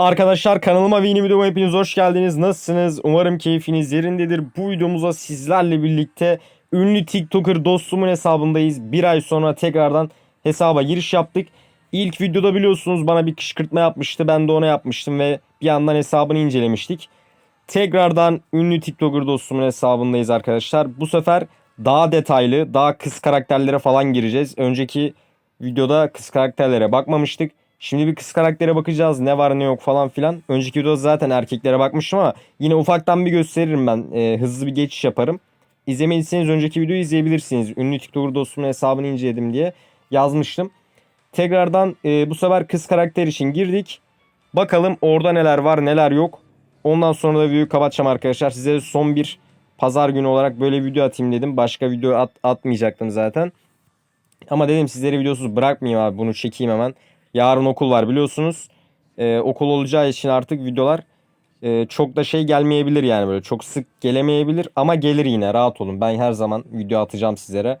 Arkadaşlar kanalıma ve yeni videoma hepiniz hoş geldiniz. Nasılsınız? Umarım keyfiniz yerindedir. Bu videomuzda sizlerle birlikte ünlü TikToker dostumun hesabındayız. Bir ay sonra tekrardan hesaba giriş yaptık. İlk videoda biliyorsunuz bana bir kışkırtma yapmıştı. Ben de ona yapmıştım ve bir yandan hesabını incelemiştik. Tekrardan ünlü TikToker dostumun hesabındayız arkadaşlar. Bu sefer daha detaylı, daha kız karakterlere falan gireceğiz. Önceki videoda kız karakterlere bakmamıştık. Şimdi bir kız karaktere bakacağız. Ne var ne yok falan filan. Önceki videoda zaten erkeklere bakmıştım ama yine ufaktan bir gösteririm ben. Ee, hızlı bir geçiş yaparım. İzlemediyseniz önceki videoyu izleyebilirsiniz. Ünlü TikToker dostumun hesabını inceledim diye yazmıştım. Tekrardan e, bu sefer kız karakter için girdik. Bakalım orada neler var neler yok. Ondan sonra da videoyu kapatacağım arkadaşlar. Size son bir pazar günü olarak böyle video atayım dedim. Başka video at, atmayacaktım zaten. Ama dedim sizleri videosuz bırakmayayım abi bunu çekeyim hemen. Yarın okul var biliyorsunuz. Ee, okul olacağı için artık videolar e, çok da şey gelmeyebilir yani böyle çok sık gelemeyebilir ama gelir yine rahat olun. Ben her zaman video atacağım sizlere.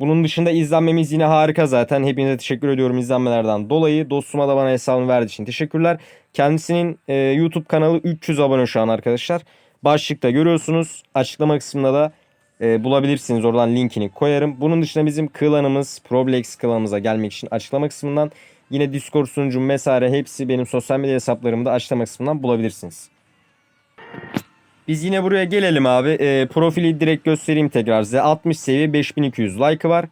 Bunun dışında izlenmemiz yine harika zaten. Hepinize teşekkür ediyorum izlenmelerden dolayı. Dostuma da bana hesabını verdiği için teşekkürler. Kendisinin e, YouTube kanalı 300 abone şu an arkadaşlar. Başlıkta görüyorsunuz. Açıklama kısmında da e, bulabilirsiniz. Oradan linkini koyarım. Bunun dışında bizim klanımız Problex klanımıza gelmek için açıklama kısmından yine Discord sunucum vesaire hepsi benim sosyal medya hesaplarımda açıklama kısmından bulabilirsiniz. Biz yine buraya gelelim abi. E, profili direkt göstereyim tekrar size. 60 seviye 5200 like'ı var.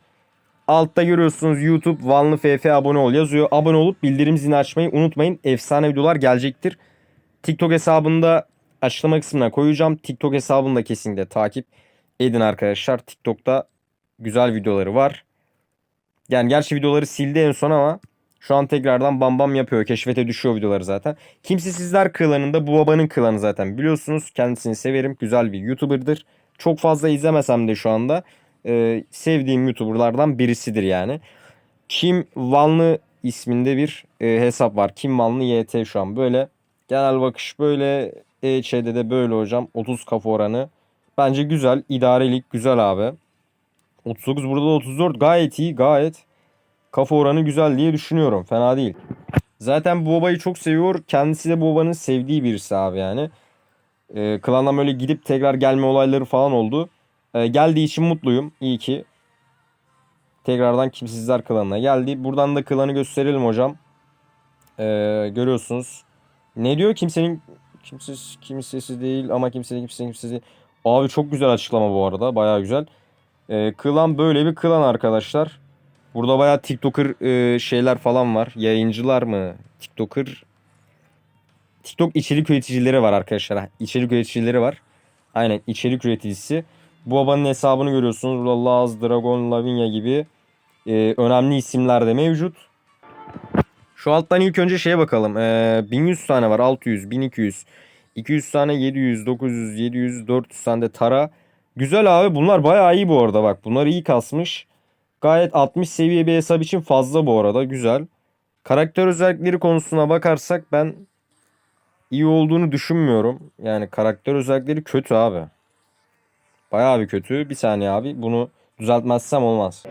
Altta görüyorsunuz YouTube Vanlı FF abone ol yazıyor. Abone olup bildirim zilini açmayı unutmayın. Efsane videolar gelecektir. TikTok hesabında açıklama kısmına koyacağım. TikTok hesabını da kesinlikle takip edin arkadaşlar. TikTok'ta güzel videoları var. Yani gerçi videoları sildi en son ama şu an tekrardan bam bam yapıyor. Keşfete düşüyor videoları zaten. Kimsesizler klanında bu babanın klanı zaten biliyorsunuz. Kendisini severim. Güzel bir YouTuber'dır. Çok fazla izlemesem de şu anda e, sevdiğim YouTuber'lardan birisidir yani. Kim Vanlı isminde bir e, hesap var. Kim Vanlı YT şu an böyle. Genel bakış böyle. EÇ'de de böyle hocam. 30 kafa oranı. Bence güzel. İdarelik güzel abi. 39 burada da 34 gayet iyi gayet. Kafa oranı güzel diye düşünüyorum. Fena değil. Zaten bu babayı çok seviyor. Kendisi de bu babanın sevdiği birisi abi yani. Ee, klandan böyle gidip tekrar gelme olayları falan oldu. Ee, geldiği için mutluyum. İyi ki. Tekrardan kimsizler klanına geldi. Buradan da klanı gösterelim hocam. Ee, görüyorsunuz. Ne diyor? Kimsenin kimsiz kimsesiz değil ama kimsenin kimsenin kimsesiz değil. Abi çok güzel açıklama bu arada. Baya güzel. Ee, klan böyle bir klan arkadaşlar. Burada bayağı TikToker e, şeyler falan var. Yayıncılar mı? TikToker TikTok içerik üreticileri var arkadaşlar. İçerik üreticileri var. Aynen içerik üreticisi. Bu babanın hesabını görüyorsunuz. Burada Laz, Dragon, Lavinia gibi e, önemli isimler de mevcut. Şu alttan ilk önce şeye bakalım. E, 1100 tane var. 600, 1200, 200 tane 700, 900, 700, 400 tane de Tara. Güzel abi. Bunlar bayağı iyi bu arada bak. Bunlar iyi kasmış. Gayet 60 seviye bir hesap için fazla bu arada. Güzel. Karakter özellikleri konusuna bakarsak ben iyi olduğunu düşünmüyorum. Yani karakter özellikleri kötü abi. Bayağı bir kötü. Bir saniye abi. Bunu düzeltmezsem olmaz.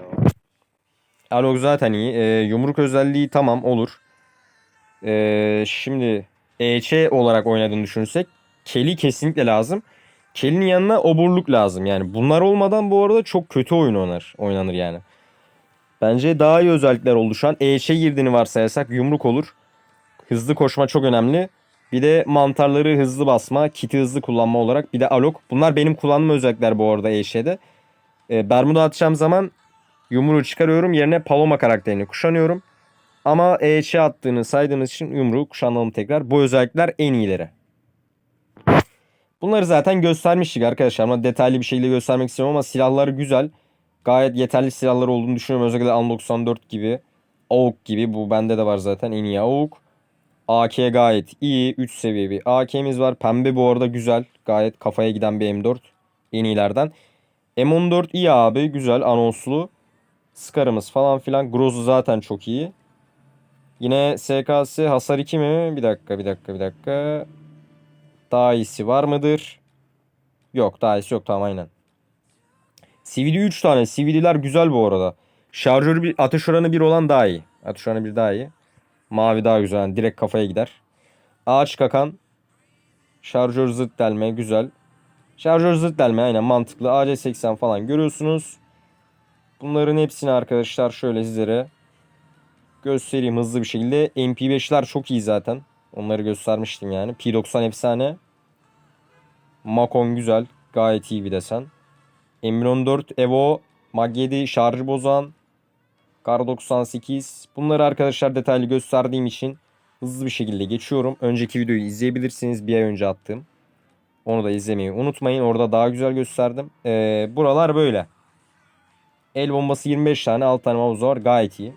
Alok zaten iyi. Ee, yumruk özelliği tamam olur. Ee, şimdi EÇ olarak oynadığını düşünürsek Kelly kesinlikle lazım. Kelly'nin yanına oburluk lazım. Yani bunlar olmadan bu arada çok kötü oyun oynar, oynanır yani. Bence daha iyi özellikler oldu şu an. EÇ girdiğini varsayarsak yumruk olur. Hızlı koşma çok önemli. Bir de mantarları hızlı basma, kiti hızlı kullanma olarak. Bir de alok. Bunlar benim kullanma özellikler bu arada EŞ'de. E, Bermuda atacağım zaman yumruğu çıkarıyorum. Yerine Paloma karakterini kuşanıyorum. Ama EÇ attığını saydığınız için yumruğu kuşanalım tekrar. Bu özellikler en iyileri. Bunları zaten göstermiştik arkadaşlar. Ama detaylı bir şekilde göstermek istiyorum ama silahları güzel. Gayet yeterli silahlar olduğunu düşünüyorum. Özellikle An-94 gibi. AUK gibi. Bu bende de var zaten. En iyi AUK. AK gayet iyi. 3 seviye bir AK'miz var. Pembe bu arada güzel. Gayet kafaya giden bir M4. En iyilerden. M14 iyi abi. Güzel anonslu. Scar'ımız falan filan. Groz'u zaten çok iyi. Yine SKS hasar 2 mi? Bir dakika bir dakika bir dakika. Daha iyisi var mıdır? Yok daha iyisi yok tamam aynen. CVD 3 tane. CVD'ler güzel bu arada. Şarjörü bir ateş oranı 1 olan daha iyi. Ateş oranı 1 daha iyi. Mavi daha güzel. Yani direkt kafaya gider. Ağaç kakan. Şarjör zıt delme güzel. Şarjör zıt delme aynen mantıklı. AC80 falan görüyorsunuz. Bunların hepsini arkadaşlar şöyle sizlere göstereyim hızlı bir şekilde. MP5'ler çok iyi zaten. Onları göstermiştim yani. P90 efsane. Macon güzel. Gayet iyi bir desen. M14 Evo. Mag 7 şarjı bozan. Kar 98. Bunları arkadaşlar detaylı gösterdiğim için hızlı bir şekilde geçiyorum. Önceki videoyu izleyebilirsiniz. Bir ay önce attığım. Onu da izlemeyi unutmayın. Orada daha güzel gösterdim. Ee, buralar böyle. El bombası 25 tane. 6 tane mouse var. Gayet iyi.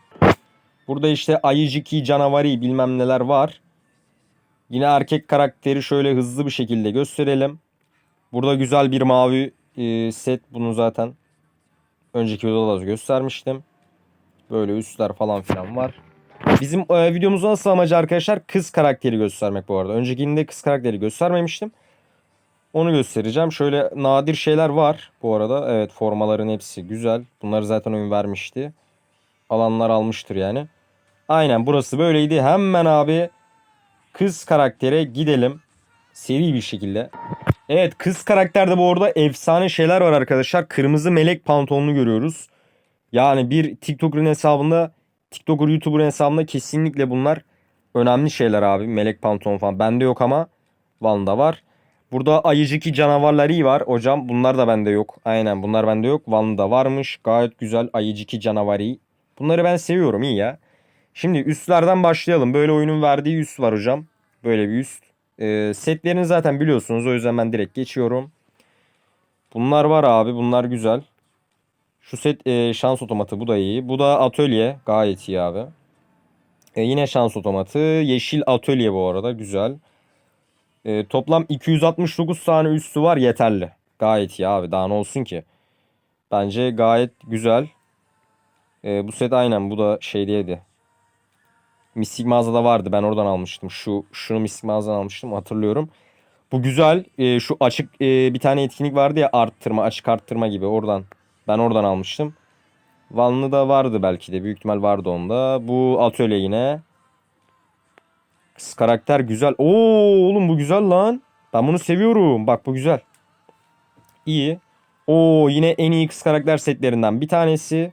Burada işte Ayıciki canavari bilmem neler var. Yine erkek karakteri şöyle hızlı bir şekilde gösterelim. Burada güzel bir mavi e, set. Bunu zaten önceki videoda da göstermiştim. Böyle üstler falan filan var. Bizim e, videomuzun asıl amacı arkadaşlar kız karakteri göstermek bu arada. Öncekinde kız karakteri göstermemiştim. Onu göstereceğim. Şöyle nadir şeyler var bu arada. Evet formaların hepsi güzel. Bunları zaten oyun vermişti. Alanlar almıştır yani. Aynen burası böyleydi. Hemen abi kız karaktere gidelim. Seri bir şekilde. Evet kız karakterde bu arada efsane şeyler var arkadaşlar. Kırmızı melek pantolonunu görüyoruz. Yani bir TikToker'ın hesabında TikToker YouTuber'ın hesabında kesinlikle bunlar önemli şeyler abi. Melek pantolon falan. Bende yok ama Van'da var. Burada ayıcıki canavarları var. Hocam bunlar da bende yok. Aynen bunlar bende yok. Van'da varmış. Gayet güzel ayıcıki canavarı. Bunları ben seviyorum iyi ya. Şimdi üstlerden başlayalım. Böyle oyunun verdiği üst var hocam. Böyle bir üst. Ee, setlerini zaten biliyorsunuz. O yüzden ben direkt geçiyorum. Bunlar var abi. Bunlar güzel. Şu set e, şans otomatı. Bu da iyi. Bu da atölye. Gayet iyi abi. E, yine şans otomatı. Yeşil atölye bu arada. Güzel. E, toplam 269 tane üstü var. Yeterli. Gayet iyi abi. Daha ne olsun ki. Bence gayet güzel. E, bu set aynen. Bu da şey diyeydi. Mistik mağazada vardı. Ben oradan almıştım. Şu şunu mistik mağazadan almıştım. Hatırlıyorum. Bu güzel. E, şu açık e, bir tane etkinlik vardı ya arttırma, açık arttırma gibi oradan. Ben oradan almıştım. Vanlı da vardı belki de. Büyük ihtimal vardı onda. Bu atölye yine. Kız karakter güzel. Oo oğlum bu güzel lan. Ben bunu seviyorum. Bak bu güzel. İyi. Oo yine en iyi kız karakter setlerinden bir tanesi.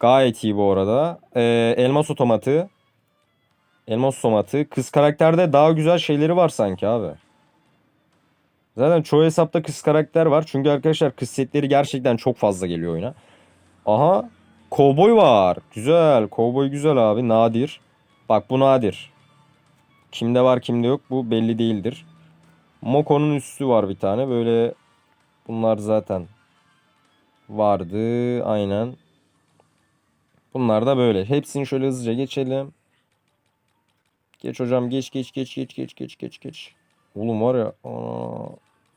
Gayet iyi bu arada. Ee, elmas otomatı. Elmas otomatı. Kız karakterde daha güzel şeyleri var sanki abi. Zaten çoğu hesapta kız karakter var. Çünkü arkadaşlar kız setleri gerçekten çok fazla geliyor oyuna. Aha. Kovboy var. Güzel. Kovboy güzel abi. Nadir. Bak bu nadir. Kimde var kimde yok bu belli değildir. Moko'nun üstü var bir tane. Böyle bunlar zaten vardı. Aynen. Bunlar da böyle. Hepsini şöyle hızlıca geçelim. Geç hocam geç geç geç geç geç geç geç geç. Oğlum var ya. Aa,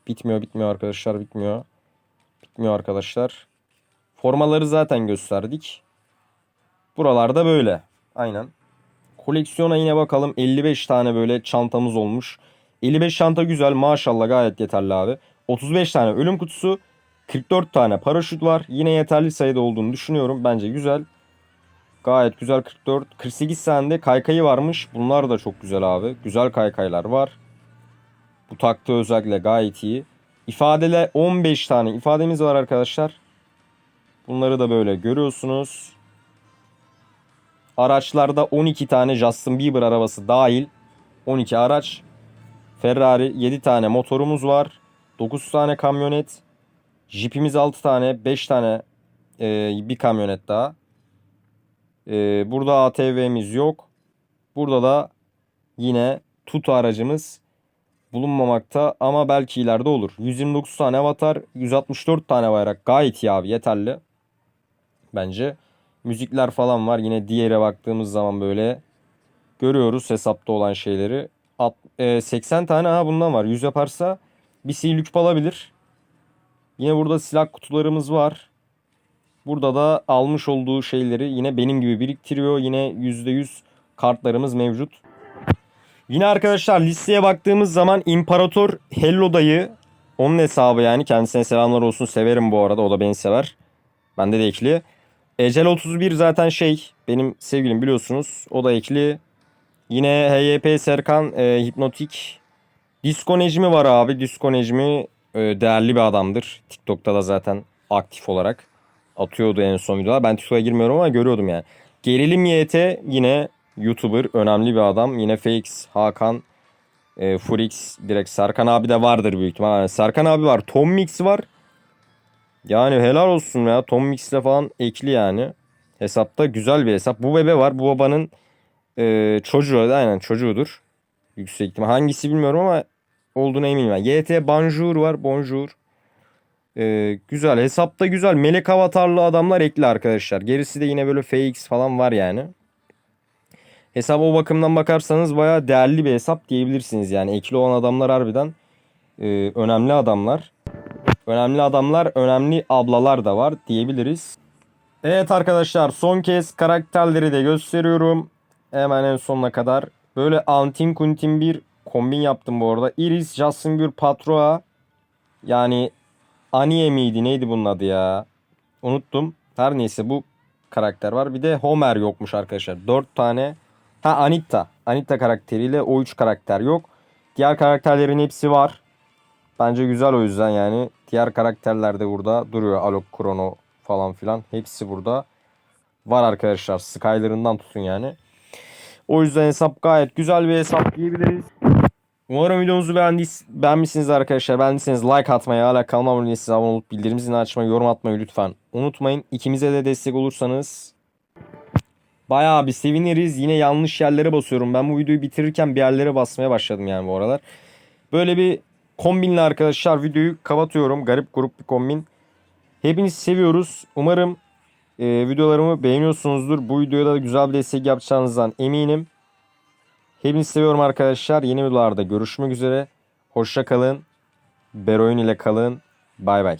bitmiyor bitmiyor arkadaşlar bitmiyor. Bitmiyor arkadaşlar. Formaları zaten gösterdik. Buralarda böyle. Aynen. Koleksiyona yine bakalım. 55 tane böyle çantamız olmuş. 55 çanta güzel maşallah gayet yeterli abi. 35 tane ölüm kutusu. 44 tane paraşüt var. Yine yeterli sayıda olduğunu düşünüyorum. Bence güzel. Gayet güzel 44. 48 tane de kaykayı varmış. Bunlar da çok güzel abi. Güzel kaykaylar var. Bu taktığı özellikle gayet iyi. İfadeler 15 tane ifademiz var arkadaşlar. Bunları da böyle görüyorsunuz. Araçlarda 12 tane Justin Bieber arabası dahil 12 araç. Ferrari 7 tane motorumuz var. 9 tane kamyonet. Jeepimiz 6 tane. 5 tane e, bir kamyonet daha. E, burada ATV'miz yok. Burada da yine tutu aracımız bulunmamakta ama belki ileride olur. 129 tane avatar, 164 tane bayrak gayet iyi abi yeterli. Bence müzikler falan var. Yine diğere baktığımız zaman böyle görüyoruz hesapta olan şeyleri. At, e, 80 tane ha bundan var. 100 yaparsa bir küp alabilir. Yine burada silah kutularımız var. Burada da almış olduğu şeyleri yine benim gibi biriktiriyor. Yine %100 kartlarımız mevcut. Yine arkadaşlar listeye baktığımız zaman İmparator Hello dayı onun hesabı yani kendisine selamlar olsun severim bu arada o da beni sever. Bende de ekli. Ecel 31 zaten şey benim sevgilim biliyorsunuz o da ekli. Yine HYP Serkan e, Hipnotik. Disco Necmi var abi. Disco Necmi e, değerli bir adamdır. TikTok'ta da zaten aktif olarak atıyordu en son videoda. Ben TikTok'a girmiyorum ama görüyordum yani. Gerilim YT yine YouTuber. Önemli bir adam. Yine FX, Hakan, e, Furix, direkt Serkan abi de vardır büyük ihtimal. Yani Serkan abi var. Tom Mix var. Yani helal olsun ya. Tom Mix'le falan ekli yani. Hesapta güzel bir hesap. Bu bebe var. Bu babanın e, çocuğu. Aynen çocuğudur. Yüksek ihtimal. Hangisi bilmiyorum ama olduğuna eminim. Yani YT Bonjour var. Bonjour. E, güzel. Hesapta güzel. Melek avatarlı adamlar ekli arkadaşlar. Gerisi de yine böyle FX falan var yani. Hesap o bakımdan bakarsanız bayağı değerli bir hesap diyebilirsiniz. Yani ekli olan adamlar harbiden e, önemli adamlar. Önemli adamlar, önemli ablalar da var diyebiliriz. Evet arkadaşlar son kez karakterleri de gösteriyorum. Hemen en sonuna kadar. Böyle antin kuntin bir kombin yaptım bu arada. Iris, Justin Bieber, Patroa. Yani Aniye miydi neydi bunun adı ya? Unuttum. Her neyse bu karakter var. Bir de Homer yokmuş arkadaşlar. 4 tane. Ha Anita. Anita karakteriyle o 3 karakter yok. Diğer karakterlerin hepsi var. Bence güzel o yüzden yani. Diğer karakterler de burada duruyor. Alok, Krono falan filan. Hepsi burada. Var arkadaşlar. Skyler'ından tutun yani. O yüzden hesap gayet güzel bir hesap diyebiliriz. Umarım videomuzu beğendiys beğenmişsiniz arkadaşlar. Beğendiyseniz like atmayı, hala kanalıma abone değilseniz abone olup bildirim zilini açmayı, yorum atmayı lütfen unutmayın. İkimize de destek olursanız bayağı bir seviniriz. Yine yanlış yerlere basıyorum. Ben bu videoyu bitirirken bir yerlere basmaya başladım yani bu aralar. Böyle bir kombinle arkadaşlar videoyu kapatıyorum. Garip grup bir kombin. Hepinizi seviyoruz. Umarım e, videolarımı beğeniyorsunuzdur. Bu videoya da güzel bir destek yapacağınızdan eminim. Hepinizi seviyorum arkadaşlar. Yeni videolarda görüşmek üzere. Hoşça kalın. Beroyun ile kalın. Bay bay.